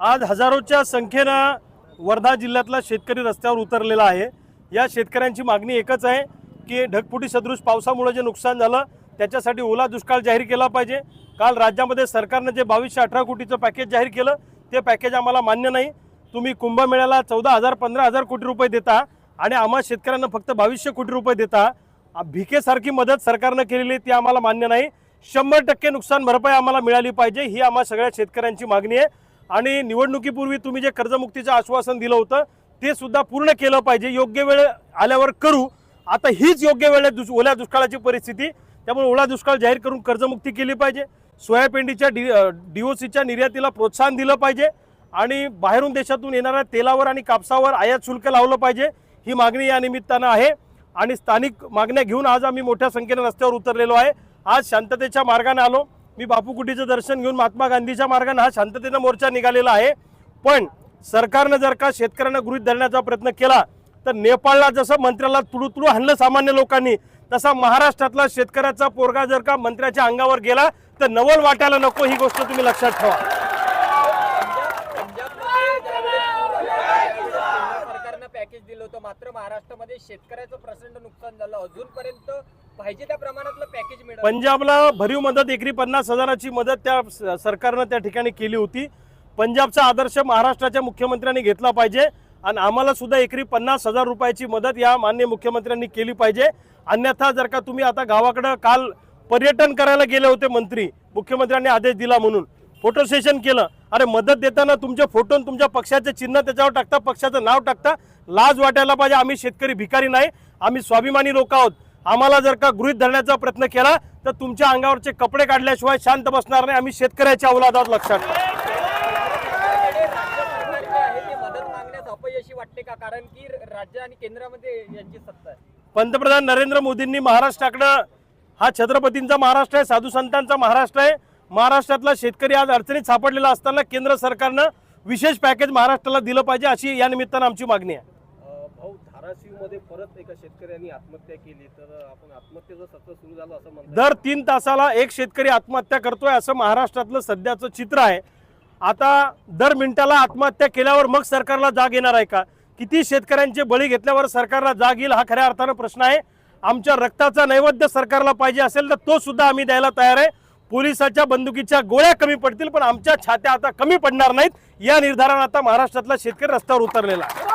आज हजारोच्या संख्येनं वर्धा जिल्ह्यातला शेतकरी रस्त्यावर उतरलेला आहे. या शेतकऱ्यांची मागणी एकच आहे की ढगफुटी सदृश पावसामुळे जे नुकसान झालं त्याच्यासाठी ओला दुष्काळ जाहीर केला पाहिजे. काल राज्यामध्ये सरकारनं जे बावीसशे अठरा कोटीचं पॅकेज जाहीर केलं ते पॅकेज आम्हाला मान्य नाही. तुम्ही कुंभमेळ्याला चौदा हजार पंधरा हजार कोटी रुपये देता आणि आम्हा शेतकऱ्यांना फक्त बावीसशे कोटी रुपये देता. भिकेसारखी मदत सरकारनं केलेली ती आम्हाला मान्य नाही. शंभर टक्के नुकसान भरपाई आम्हाला मिळाली पाहिजे ही आम्हा सगळ्या शेतकऱ्यांची मागणी आहे. आणि निवडणुकीपूर्वी तुम्ही जे कर्जमुक्तीचं आश्वासन दिलं होतं ते सुद्धा पूर्ण केलं पाहिजे. योग्य वेळ आल्यावर करू. आता हीच योग्य वेळ आहे दुस ओल्या दुष्काळाची परिस्थिती. त्यामुळे ओला दुष्काळ जाहीर करून कर्जमुक्ती केली पाहिजे. सोयापेंडीच्या डी डीओसीच्या निर्यातीला प्रोत्साहन दिलं पाहिजे. आणि बाहेरून देशातून येणाऱ्या तेलावर आणि कापसावर आयात शुल्क लावलं पाहिजे. ही मागणी या निमित्तानं आहे. आणि स्थानिक मागण्या घेऊन आज आम्ही मोठ्या संख्येने रस्त्यावर उतरलेलो आहे. आज शांततेच्या मार्गाने आलो. मी बापू कुटीचं दर्शन घेऊन महात्मा गांधीच्या मार्गाने हा शांततेनं मोर्चा निघालेला आहे. पण सरकारनं जर का शेतकऱ्यांना गृहीत धरण्याचा प्रयत्न केला तर नेपाळला जसं मंत्र्याला तुडू तुडू हाणलं सामान्य लोकांनी तसा महाराष्ट्रातला शेतकऱ्याचा पोरगा जर का मंत्र्याच्या अंगावर गेला तर नवल वाटायला नको ही गोष्ट तुम्ही लक्षात ठेवा सरकारनं पॅकेज दिलं होतं मात्र महाराष्ट्रामध्ये शेतकऱ्याचं प्रचंड नुकसान झालं. अजूनपर्यंत पाहिजे त्या प्रमाणातलं पॅकेज मिळालं. पंजाबला भरीव मदत एकरी पन्नास हजाराची मदत त्या सरकारनं त्या ठिकाणी केली होती. पंजाबचा आदर्श महाराष्ट्राच्या मुख्यमंत्र्यांनी घेतला पाहिजे आणि आम्हाला सुद्धा एकरी पन्नास हजार रुपयाची मदत या मान्य मुख्यमंत्र्यांनी केली पाहिजे. अन्यथा जर का तुम्ही आता गावाकडं काल पर्यटन करायला गेले होते मंत्री मुख्यमंत्र्यांनी आदेश दिला म्हणून फोटो सेशन केलं. अरे मदत देताना तुमचे फोटो तुमच्या पक्षाचे चिन्ह त्याच्यावर टाकता पक्षाचं नाव टाकता लाज वाटायला पाहिजे. आम्ही शेतकरी भिकारी नाही आम्ही स्वाभिमानी लोक आहोत. आम्हाला जर का गृहीत धरण्याचा प्रयत्न केला तर तुमच्या अंगावरचे कपडे काढल्याशिवाय शांत बसणार नाही. आम्ही शेतकऱ्याच्या अवलादात लक्षात अपयशी वाटते का कारण की राज्य आणि केंद्रामध्ये यांची सत्ता पंतप्रधान नरेंद्र मोदींनी महाराष्ट्राकडं हा छत्रपतींचा महाराष्ट्र आहे साधू संतांचा महाराष्ट्र आहे. महाराष्ट्रातला शेतकरी आज अडचणीत सापडलेला असताना केंद्र सरकारनं विशेष पॅकेज महाराष्ट्राला दिलं पाहिजे अशी या निमित्तानं आमची मागणी आहे. भाऊ धाराशिवमध्ये परत एका शेतकऱ्यांनी आत्महत्या केली तर आपण आत्महत्येचं सत्र सुरू झालं असं म्हणतात दर तीन तासाला एक शेतकरी आत्महत्या करतोय असं महाराष्ट्रातलं सध्याचं चित्र आहे. आता दर मिनिटाला आत्महत्या केल्यावर मग सरकारला जाग येणार आहे का? किती शेतकऱ्यांचे बळी घेतल्यावर सरकारला जाग येईल हा खऱ्या अर्थानं प्रश्न आहे. आमच्या रक्ताचा नैवेद्य सरकारला पाहिजे असेल तर तो सुद्धा आम्ही द्यायला तयार आहे. पोलिसाच्या बंदुकीच्या गोळ्या कमी पडतील पण आमच्या छात्या आता कमी पडणार नाहीत. या निर्धारानं आता महाराष्ट्रातला शेतकरी रस्त्यावर उतरलेला आहे.